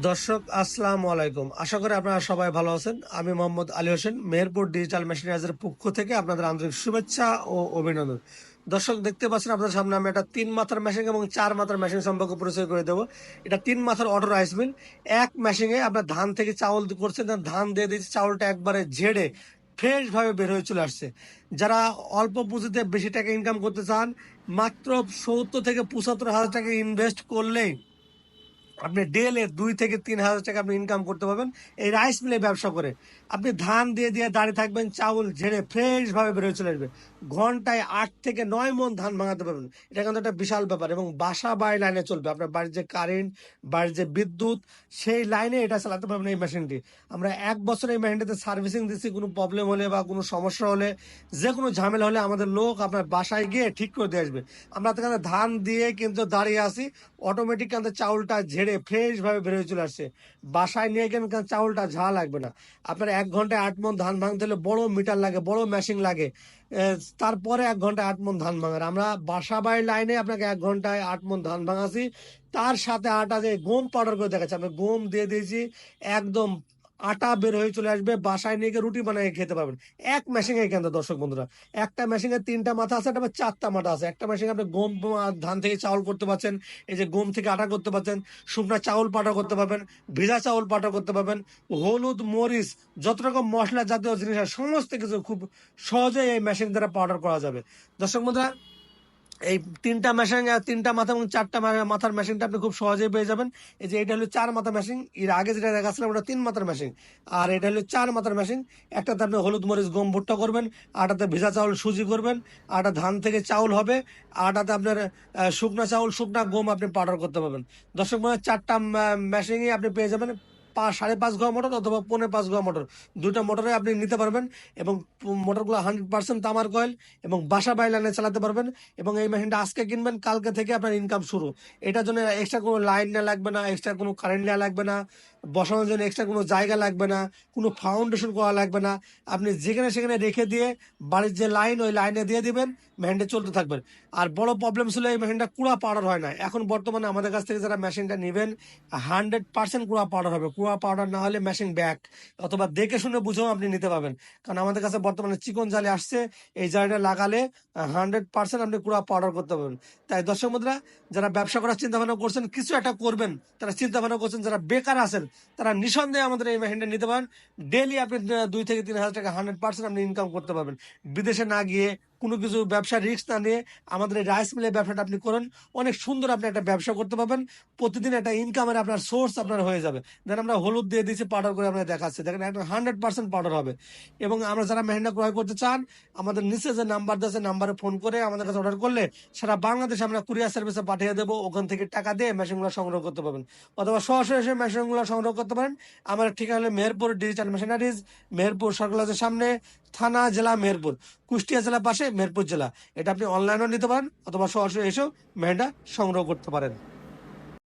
দর্শক, আসসালামু আলাইকুম। আশা করি আপনারা সবাই ভালো আছেন। আমি মোহাম্মদ আলী হোসেন, মেহেরপুর ডিজিটাল মেশিনারিজের পক্ষ থেকে আপনাদের আন্তরিক শুভেচ্ছা ও অভিনন্দন। দর্শক, দেখতে পাচ্ছেন আপনাদের সামনে আমি একটা তিন মাথার মেশিন এবং চার মাথার মেশিন সম্পর্কে পরিচয় করে দেবো। এটা তিন মাথার অটো রাইস মিল এক মেশিনে আপনার ধান থেকে চাউল করছেন ধান দিয়ে দিয়েছে, চাউলটা একবারে ঝেড়ে ফ্রেশ ভাবে বের হয়ে চলে আসছে। যারা অল্প পুঁজিতে বেশি টাকা ইনকাম করতে চান, মাত্র সত্তর থেকে পঁচাত্তর হাজার টাকা ইনভেস্ট করলেই আপনি ডেলে দুই থেকে তিন হাজার টাকা আপনি ইনকাম করতে পারবেন। এই রাইস মিলে ব্যবসা করে আপনি ধান দিয়ে দিয়ে দাঁড়িয়ে থাকবেন, চাউল ঝেড়ে ফ্রেশ ভাবে বেরোয় চলে আসবে। ঘন্টায় আট থেকে নয় মন ধান ভাঙাতে পারবেন। এটা কিন্তু একটা বিশাল ব্যাপার এবং বাসা বাড়ি লাইনে চলবে। আপনার বাড়ির যে কারেন্ট বাড়ির যে বিদ্যুৎ, সেই লাইনে এটা চালাতে পারবেন এই মেশিনটি আমরা এক বছর এই মেশিনটিতে সার্ভিসিং দিচ্ছি। কোনো প্রবলেম হলে বা কোনো সমস্যা হলে, যে কোনো ঝামেলা হলে আমাদের লোক আপনার বাসায় গিয়ে ঠিক করে দিয়ে আসবে। আমরা সেখানে ধান দিয়ে কিন্তু দাঁড়িয়ে আসি অটোমেটিক কিন্তু চাউলটা ঝেড়ে ফ্রেশ ভাবে বেরোয় চলে আসছে। বাসায় নিয়ে গেলে চাউলটা ঝা লাগবে না? আপনার এক ঘন্টায় আট মন ধান ভাঙতে হলে বড় মিটার লাগে, বড় মেশিন লাগে। তারপরে এক ঘন্টায় আট মন ধান ভাঙার। আমরা বাসা বাড়ির লাইনে আপনাকে এক ঘন্টায় আট মন ধান ভাঙাছি। তার সাথে আটা দিয়ে গম পাউডার করে দেখাচ্ছি। আমি গম দিয়ে দিয়েছি, একদম আটা বের হয়ে চলে আসবে, বাসায় নিয়ে গিয়ে রুটি বানিয়ে খেতে পারবেন। এক মেশিনে কেন দর্শক বন্ধুরা? একটা মেশিনে তিনটা মাথা আছে, একটা চারটা মাথা আছে। একটা মেশিনে আপনি গম ধান থেকে চাউল করতে পারছেন, এই যে গম থেকে আটা করতে পারছেন, শুকনা চাউল পাটা করতে পারবেন, ভিজা চাউল পাটা করতে পারবেন, হলুদ, মরিচ, যত রকম মশলা জাতীয় জিনিস সমস্ত কিছু খুব সহজেই এই মেশিন দ্বারা পাউডার করা যাবে। দর্শক বন্ধুরা এই তিনটা মেশিন তিনটা মাথা এবং চারটা মাথার মেশিনটা আপনি খুব সহজেই পেয়ে যাবেন। এই যে এটা হলো চার মাথা মেশিন এর আগে যেটা দেখাচ্ছিলাম ওটা তিন মাথার মেশিন আর এটা হলো চার মাথার মেশিন একটাতে আপনি হলুদ মরিচ, গম ভুট্টা করবেন, আটাতে ভেজা চাউল, সুজি করবেন, আটা ধান থেকে চাউল হবে, আটাতে আপনার শুকনা চাউল, শুকনা গম আপনি পাউডার করতে পারবেন। দর্শক মনে চারটা মেশিনই আপনি পেয়ে যাবেন সাড়ে পাঁচ গোয়া মোটর অথবা পৌনে পাঁচ গোয়া মোটর। দুটা মোটরে আপনি নিতে পারবেন এবং মোটরগুলো হান্ড্রেড পার্সেন্ট তামার কয়েল এবং বাসা বাই লাইনে চালাতে পারবেন এবং এই মেশিনটা আজকে কিনবেন, কালকে থেকে আপনার ইনকাম শুরু। এটার জন্য এক্সট্রা কোনো লাইন নেওয়া লাগবে না এক্সট্রা কোনো কারেন্ট নেওয়া লাগবে না। বসানোর জন্য এক্সট্রা কোনো জায়গা লাগবে না, কোনো ফাউন্ডেশন করা লাগবে না। আপনি যেখানে সেখানে রেখে দিয়ে বাড়ির যে লাইন ওই লাইনে দিয়ে দিবেন মেশিনটা চলতে থাকবেন আর বড় প্রবলেম ছিল এই মেশিনটা কুড়া পাউডার হয় না। এখন বর্তমানে আমাদের কাছ থেকে যারা মেশিনটা নেবেন হান্ড্রেড পার্সেন্ট কুড়া পাউডার হবে। কুড়া পাউডার না হলে মেশিন ব্যাক অথবা দেখে শুনে বুঝেও আপনি নিতে পারবেন। কারণ আমাদের কাছে বর্তমানে চিকন জালে আসছে, এই জালিটা লাগালে হান্ড্রেড পার্সেন্ট আপনি কুড়া পাউডার করতে পারবেন। তাই দর্শক মুদ্রা যারা ব্যবসা করার চিন্তা ভাবনা করছেন, কিছু একটা করবেন। তারা চিন্তা ভাবনা করছেন, যারা বেকার আছেন তারা নিঃসন্দেহে আমাদের এই মেশিনটা নিতে পারেন। ডেলি আপনি দুই থেকে তিন হাজার টাকা হান্ড্রেড পার্সেন্ট আপনি ইনকাম করতে পারবেন। বিদেশে না গিয়ে কোনো কিছু ব্যবসা রিস্ক না নিয়ে আমাদের এই রাইস মিলের ব্যবসাটা আপনি করেন। অনেক সুন্দর আপনি একটা ব্যবসা করতে পারবেন। প্রতিদিন একটা ইনকামের আপনার সোর্স আপনার হয়ে যাবে। দেন আমরা হলুদ দিয়ে দিয়েছি পাউডার করে আমরা দেখাচ্ছি। দেখেন, একটা হান্ড্রেড পার্সেন্ট পাউডার হবে। এবং আমরা যারা মেহেন্ডা ক্রয় করতে চান, আমাদের নিচে যে নাম্বার দিয়েছে নাম্বারে ফোন করে আমাদের কাছে অর্ডার করলে সারা বাংলাদেশে আমরা কুরিয়ার সার্ভিসে পাঠিয়ে দেবো। ওখান থেকে টাকা দিয়ে মেশিনগুলো সংগ্রহ করতে পারবেন। অথবা সরাসরি এসে মেশিনগুলো সংগ্রহ করতে পারেন। আমার ঠিকানা হলো মেহেরপুর ডিজিটাল মেশিনারিজ মেহেরপুর সরকার সামনে, থানা, জেলা, মেহেরপুর। কুষ্টিয়া জেলা পাশে মেহেরপুর জেলা। এটা আপনি অনলাইনেও নিতে পারেন অথবা সরাসরি এসেও মেহেন্ডা সংগ্রহ করতে পারেন।